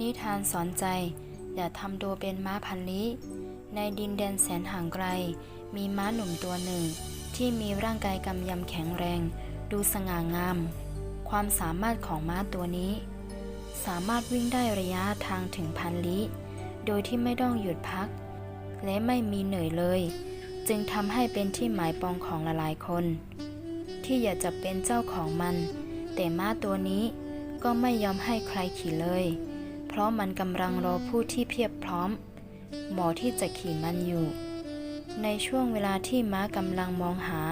นิทานสอนใจ อย่าทำตัวเป็นม้าพันลี้ ในดินแดนแสนห่างไกล มีม้าหนุ่มตัวหนึ่ง ที่มีร่างกายกำยำแข็งแรง ดูสง่างาม ความสามารถของม้าตัวนี้ สามารถวิ่งได้ระยะทางถึงพันลี้ โดยที่ไม่ต้องหยุดพัก และไม่มีเหนื่อยเลย จึงทำให้เป็นที่หมายปองของหลายๆคน ที่อยากจะเป็นเจ้าของมัน แต่ม้าตัวนี้ก็ไม่ยอมให้ใครขี่เลย ราะมันกำลังรอผู้ที่เพียบพร้อมหมอที่จะขี่มันอยู่ ในช่วงเวลาที่ม้ากำลังมองหา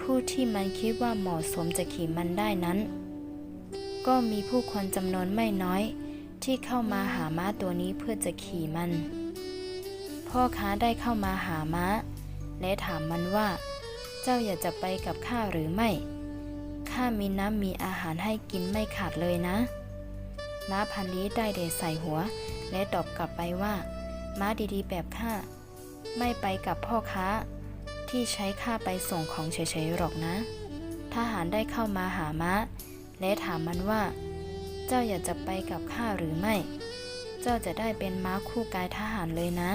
ผู้ที่มันคิดว่าเหมาะสมจะขี่มันได้นั้น ก็มีผู้คนจำนวนไม่น้อยที่เข้ามาหาม้าตัวนี้เพื่อจะขี่มัน พ่อค้าได้เข้ามาหาม้า และถามมันว่า เจ้าอยากจะไปกับข้าหรือไม่ข้ามีน้ำมีอาหารให้กินไม่ขาดเลยนะ ม้าพันธ์นี้ได้เดใส่หัว และตอบกลับไปว่า ม้าดีๆ แบบข้าไม่ไปกับพ่อค้า ที่ใช้ข้าไปส่งของเฉยๆหรอกนะ ทหารได้เข้ามาหาม้า และถามมันว่า เจ้าอยากจะไปกับข้าหรือไม่ เจ้าจะได้เป็นม้าคู่กายทหารเลยนะ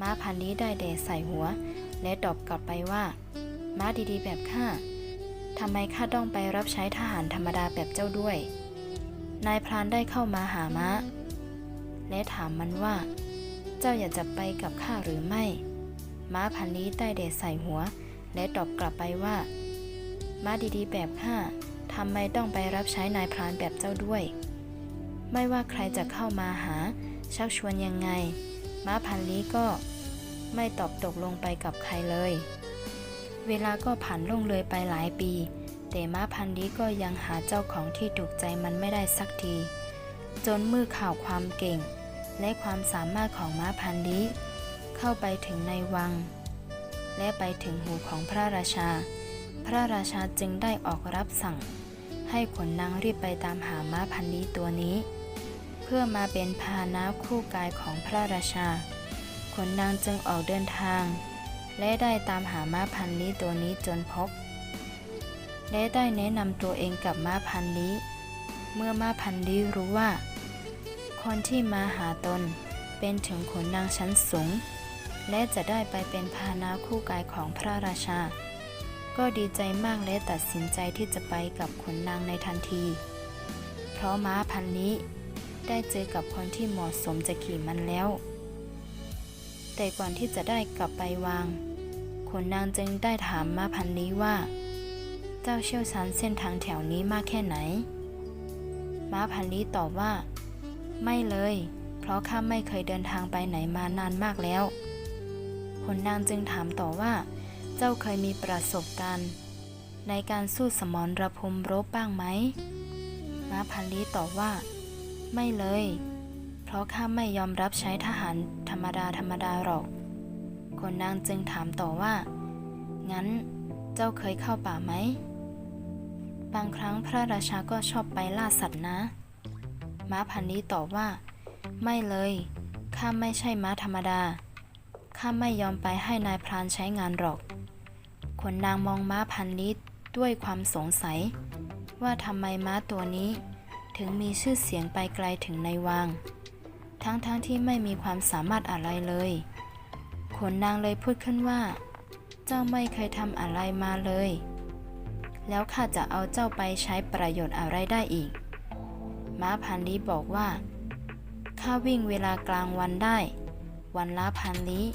ม้าพันธ์นี้ได้เดใส่หัว และตอบกลับไปว่า ม้าดีๆ แบบข้าทำไมข้าต้องไปรับใช้ทหารธรรมดาแบบเจ้าด้วย นายพรานได้เข้ามาหาม้าและถามมันว่า เจ้าอยากจะไปกับข้าหรือไม่ ม้าพันนี้ได้เดใส่หัว และตอบกลับไปว่า ม้าดีๆแบบข้าทำไมต้องไปรับใช้นายพรานแบบเจ้าด้วย ไม่ว่าใครจะเข้ามาหา ชักชวนยังไง ม้าพันนี้ก็ไม่ตอบตกลงไปกับใครเลย เวลาก็ผ่านล่วงเลยไปหลายปี แต่ม้าพันธุ์นี้ก็ยังหาเจ้าของที่ถูกใจมันไม่ได้สักที จนมือข่าวความเก่ง และความสามารถของม้าพันธุ์นี้ เข้าไปถึงในวัง และไปถึงหูของพระราชา พระราชาจึงได้ออกรับสั่ง ให้ขนนางรีบไปตามหาม้าพันธุ์นี้ตัวนี้ เพื่อมาเป็นพาหนะคู่กายของพระราชา ขนนางจึงออกเดินทาง และได้ตามหาม้าพันธุ์นี้ตัวนี้จนพบ และได้แนะนำตัวเองกับม้าพันธุ์นี้เมื่อม้าพันธุ์นี้รู้ว่า คนที่มาหาตนเป็นถึงขนนางชั้นสูง และจะได้ไปเป็นพานะคู่กายของพระราชา ก็ดีใจมากและตัดสินใจที่จะไปกับขนนางในทันที เพราะม้าพันนี้ได้เจอกับคนที่เหมาะสมจะขี่มันแล้ว แต่ก่อนที่จะได้กลับไปวางขนนางจึงได้ถามม้าพันนี้ว่า เจ้าเชี่ยวชาญเส้นทางแถวนี้มากแค่ไหน ม้าพันธุ์นี้ตอบว่า ไม่เลย เพราะข้าไม่เคยเดินทางไปไหนมานานมากแล้วขนนางจึงถามต่อว่า เจ้าเคยมีประสบการณ์ ในการสู้สมรภูมิรบบ้างไหม ม้าพันธุ์นี้ตอบว่า ไม่เลย เพราะข้าไม่ยอมรับใช้ทหารธรรมดาธรรมดาหรอก คนนางจึงถามต่อว่า งั้นเจ้าเคยเข้าป่าไหม บางครั้งพระราชาก็ชอบไปล่าสัตว์นะ ม้าพันธ์นี้ตอบว่า ไม่เลย ข้าไม่ใช่ม้าธรรมดา ข้าไม่ยอมไปให้นายพรานใช้งานหรอก ขนนางมองม้าพันธ์นี้ด้วยความสงสัย ว่าทำไมม้าตัวนี้ ถึงมีชื่อเสียงไปไกลถึงในวัง ทั้งๆทที่ไม่มีความสามารถอะไรเลย ขนนางเลยพูดขึ้นว่า เจ้าไม่เคยทำอะไรมาเลย แล้วข้าจะเอาเจ้าไปใช้ประโยชน์อะไรได้อีก ม้าพันธุ์นี้บอกว่า ข้าวิ่งเวลากลางวันได้ วันละพันลี้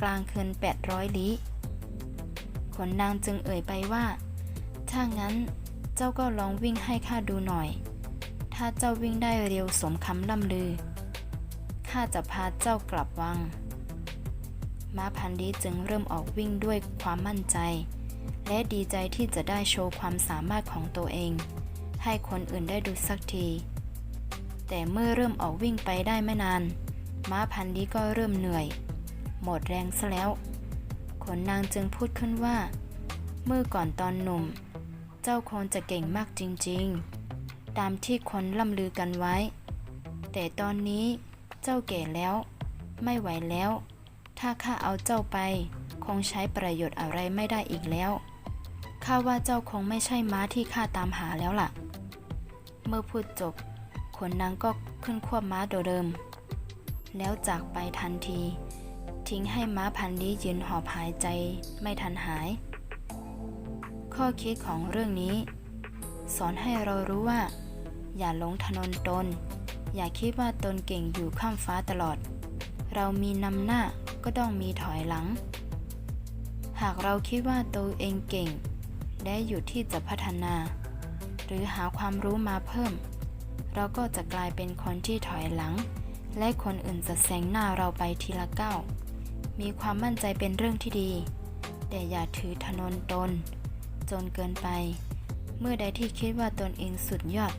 กลางคืน 800 ลี้ ขนนางจึงเอ่ยไปว่า ถ้างั้นเจ้าก็ลองวิ่งให้ข้าดูหน่อย ถ้าเจ้าวิ่งได้เร็วสมคำล่ำลือ ข้าจะพาเจ้ากลับวัง ม้าพันธุ์นี้จึงเริ่มออกวิ่งด้วยความมั่นใจ และดีใจที่จะได้โชว์ความสามารถของตัวเอง ให้คนอื่นได้ดูสักที แต่เมื่อเริ่มออกวิ่งไปได้ไม่นาน ม้าพันธุ์นี้ก็เริ่มเหนื่อย หมดแรงซะแล้วขนนางจึงพูดขึ้นว่า เมื่อก่อนตอนหนุ่ม เจ้าคงจะเก่งมากจริงๆ ตามที่คนล่ำลือกันไว้ แต่ตอนนี้เจ้าแก่แล้ว ไม่ไหวแล้ว ถ้าข้าเอาเจ้าไป คงใช้ประโยชน์อะไรไม่ได้อีกแล้ว ข้าว่าเจ้าคงไม่ใช่ม้าที่ข้าตามหาแล้วล่ะ เมื่อพูดจบขนนางก็ขึ้นควบม้าตัวเดิม แล้วจากไปทันที ทิ้งให้ม้าพันลี้ยืนหอบหายใจไม่ทันหาย ข้อคิดของเรื่องนี้ สอนให้เรารู้ว่า อย่าหลงถนนตน อย่าคิดว่าตนเก่งอยู่ข้ามฟ้าตลอด เรามีนำหน้าก็ต้องมีถอยหลัง หากเราคิดว่าตัวเองเก่ง และอยู่ที่จะพัฒนา หรือหาความรู้มาเพิ่ม เราก็จะกลายเป็นคนที่ถอยหลัง และคนอื่นจะแซงหน้าเราไปทีละก้าวมีความมั่นใจเป็นเรื่องที่ดี แต่อย่าถือถนนตน จนเกินไป เมื่อใดที่คิดว่าตนเองสุดยอด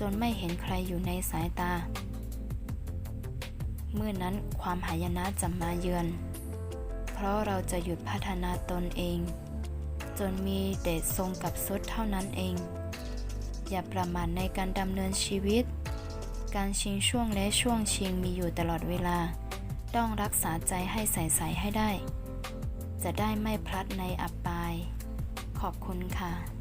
จนไม่เห็นใครอยู่ในสายตา เมื่อนั้นความหายนะจะมาเยือน ราะเราจะหยุดพัฒนาตนเอง จนมีเดชทรงกับสุดเท่านั้นเอง อย่าประมาทในการดำเนินชีวิต การชิงช่วงและช่วงชิงมีอยู่ตลอดเวลา ต้องรักษาใจให้ใสใสให้ได้ จะได้ไม่พลัดในอับปาย ขอบคุณค่ะ